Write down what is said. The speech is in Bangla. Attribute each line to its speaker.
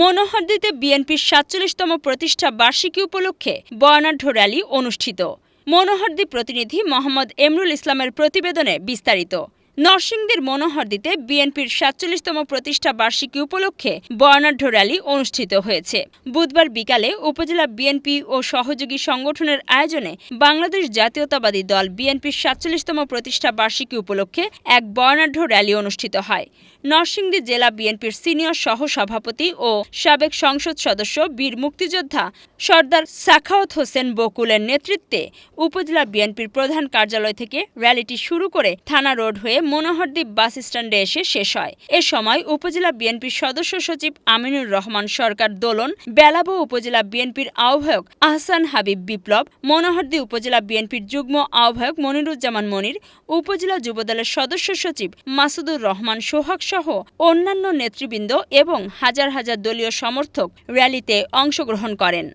Speaker 1: মনোহরদীতে বিএনপির সাতচল্লিশতম প্রতিষ্ঠা বার্ষিকী উপলক্ষে বর্ণাঢ্য র্যালি অনুষ্ঠিত। মনোহরদী প্রতিনিধি মোহাম্মদ এমরুল ইসলামের প্রতিবেদনে বিস্তারিত। নরসিংদীর মনোহরদীতে বিএনপির সাতচল্লিশতম প্রতিষ্ঠা বার্ষিকী উপলক্ষে বর্ণাঢ্য র্যালি অনুষ্ঠিত হয়েছে। বুধবার বিকালে উপজেলা বিএনপি ও সহযোগী সংগঠনের আয়োজনে বাংলাদেশ জাতীয়তাবাদী দল বিএনপির সাতচল্লিশতম প্রতিষ্ঠা বার্ষিকী উপলক্ষে এক বর্ণাঢ্য র্যালি অনুষ্ঠিত হয়। নরসিংদী জেলা বিএনপির সিনিয়র সহ সভাপতি ও সাবেক সংসদ সদস্য বীর মুক্তিযোদ্ধা সর্দার সাখাওয়াত হোসেন বকুলের নেতৃত্বে উপজেলা বিএনপির প্রধান কার্যালয় থেকে র্যালিটি শুরু করে থানা রোড হয়ে মনোহরদী বাস স্ট্যান্ডে এসে শেষ হয়। এ সময় উপজেলা বিএনপির সদস্য সচিব আমিনুর রহমান সরকার দোলন, বেলাবো উপজেলা বিএনপির আহ্বায়ক আহসান হাবিব বিপ্লব, মনোহরদী উপজেলা বিএনপির যুগ্ম আহ্বায়ক মনিরুজ্জামান মনির, উপজেলা যুবদলের সদস্য সচিব মাসুদুর রহমান সোহাগ সহ অন্যান্য নেতৃবৃন্দ এবং হাজার হাজার দলীয় সমর্থক র্যালিতে অংশগ্রহণ করেন।